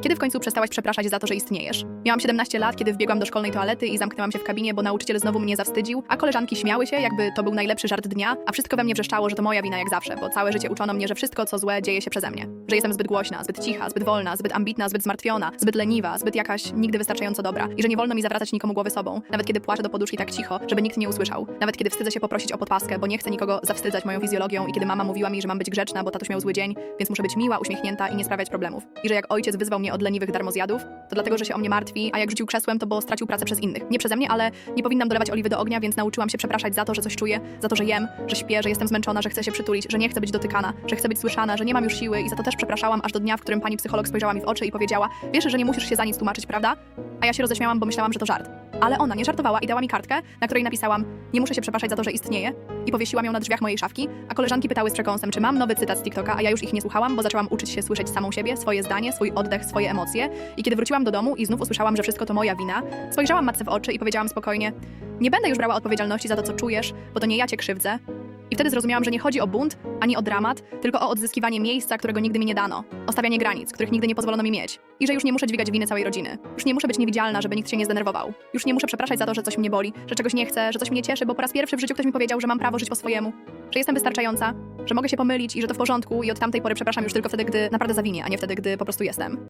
Kiedy w końcu przestałaś przepraszać za to, że istniejesz? Miałam 17 lat, kiedy wbiegłam do szkolnej toalety i zamknęłam się w kabinie, bo nauczyciel znowu mnie zawstydził, a koleżanki śmiały się, jakby to był najlepszy żart dnia, a wszystko we mnie wrzeszczało, że to moja wina jak zawsze, bo całe życie uczono mnie, że wszystko co złe dzieje się przeze mnie. Że jestem zbyt głośna, zbyt cicha, zbyt wolna, zbyt ambitna, zbyt zmartwiona, zbyt leniwa, zbyt jakaś nigdy wystarczająco dobra i że nie wolno mi zawracać nikomu głowy sobą, nawet kiedy płaczę do poduszki tak cicho, żeby nikt nie usłyszał. Nawet kiedy wstydzę się poprosić o podpaskę, bo nie chcę nikogo zawstydzać moją fizjologią i kiedy mama mówiła mi, że mam być grzeczna, bo tatuś miał zły dzień, więc muszę być miła, uśmiechnięta i nie sprawiać problemów. I że jak ojciec wyzwał mnie od leniwych darmozjadów, to dlatego, że się o mnie martwi, a jak rzucił krzesłem, to bo stracił pracę przez innych. Nie przeze mnie, ale nie powinnam dolewać oliwy do ognia, więc nauczyłam się przepraszać za to, że coś czuję, za to, że jem, że śpię, że jestem zmęczona, że chcę się przytulić, że nie chcę być dotykana, że chcę być słyszana, że nie mam już siły i za to też przepraszałam aż do dnia, w którym pani psycholog spojrzała mi w oczy i powiedziała: Wiesz, że nie musisz się za nic tłumaczyć, prawda? A ja się roześmiałam, bo myślałam, że to żart. Ale ona nie żartowała i dała mi kartkę, na której napisałam: Nie muszę się przepraszać za to, że istnieję. I powiesiłam ją na drzwiach mojej szafki, a koleżanki pytały z przekąsem, czy mam nowy cytat z TikToka, a ja już ich nie słuchałam, bo zaczęłam uczyć się słyszeć samą siebie, swoje zdanie, swój oddech, swoje emocje. I kiedy wróciłam do domu i znów usłyszałam, że wszystko to moja wina, spojrzałam matce w oczy i powiedziałam spokojnie: Nie będę już brała odpowiedzialności za to, co czujesz, bo to nie ja cię krzywdzę. I wtedy zrozumiałam, że nie chodzi o bunt, ani o dramat, tylko o odzyskiwanie miejsca, którego nigdy mi nie dano, o stawianie granic, których nigdy nie pozwolono mi mieć. I że już nie muszę dźwigać winy całej rodziny. Już nie muszę być niewidzialna, żeby nikt się nie zdenerwował. Już nie muszę przepraszać za to, że coś mnie boli, że czegoś nie chcę, że coś mnie cieszy, bo po raz pierwszy w życiu ktoś mi powiedział, że mam prawo żyć po swojemu, że jestem wystarczająca, że mogę się pomylić i że to w porządku i od tamtej pory przepraszam już tylko wtedy, gdy naprawdę zawinię, a nie wtedy, gdy po prostu jestem.